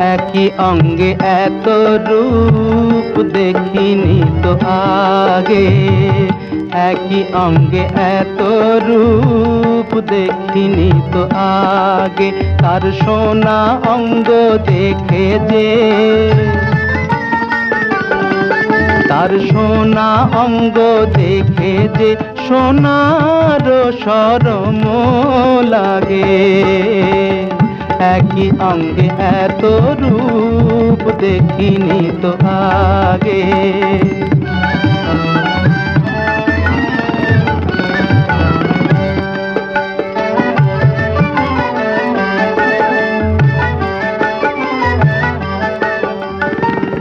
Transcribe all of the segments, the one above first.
একই অঙ্গে এত রূপ দেখিনি তো আগে। একই অঙ্গে এত রূপ দেখিনি তো আগে। তার সোনা অঙ্গ দেখে যে, তার সোনা অঙ্গ দেখে যে সোনার সরম লাগে। একই অঙ্গে এত রূপ দেখিনি তো আগে।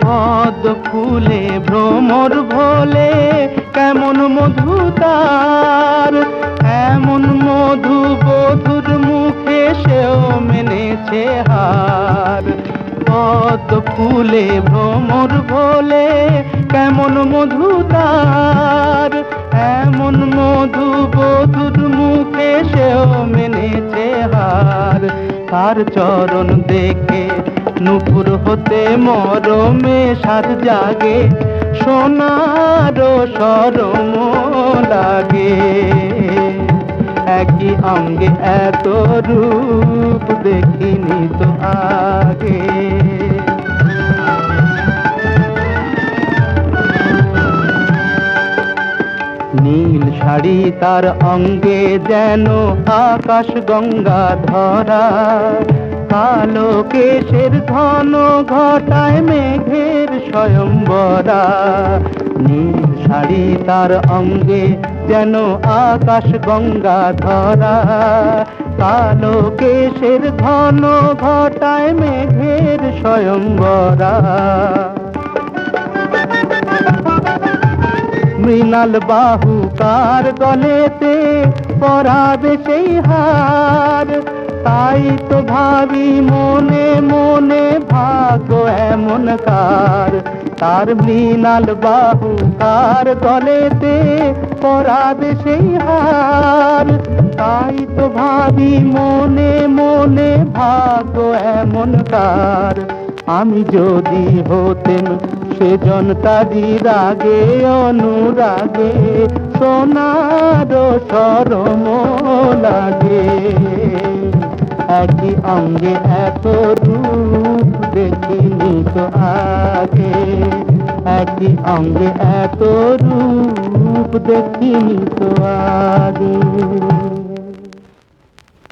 পদ ফুলে ভ্রমর ভোলে কেমন মেনেছে হার। পদ ফুলে ভ্রমর ভোলে কেমন মধু তার? এমন মধু বধুর মুখে সেও মেনেছে হার। তার চরণ দেখে নুপুর হতে মরমে সাত জাগে, সোনার সরম লাগে একই অঙ্গে এত রূপ দেখিনি তো আগে। নীল শাড়ি তার অঙ্গে যেন আকাশ গঙ্গা ধরা কালো কেশের ঘন ঘটায় মেঘের স্বয়ম্বরা। নীল শাড়ি তার অঙ্গে যেন আকাশ গঙ্গা ধরা কালো কেশের ঘন ঘটায় মেঘের স্বয়ম্বরা। মৃণাল বাহু কার গলেতে পরাবে সেই হার, তাই তো ভাবি মনে মনে ভাগ্য এমন কার। তার মৃণাল বাহু কার গলেতে পরাবে সেই হার। তাই তো ভাবি মনে মনে ভাগ্য এমন কার। আমি যদি হতেন সেজন তারি রাগে, অনুরাগে, সোনার সরম লাগে। একই অঙ্গে এত রূপ দেখিনি তো আগে একই অঙ্গে এত রূপ দেখিনি তো আগে।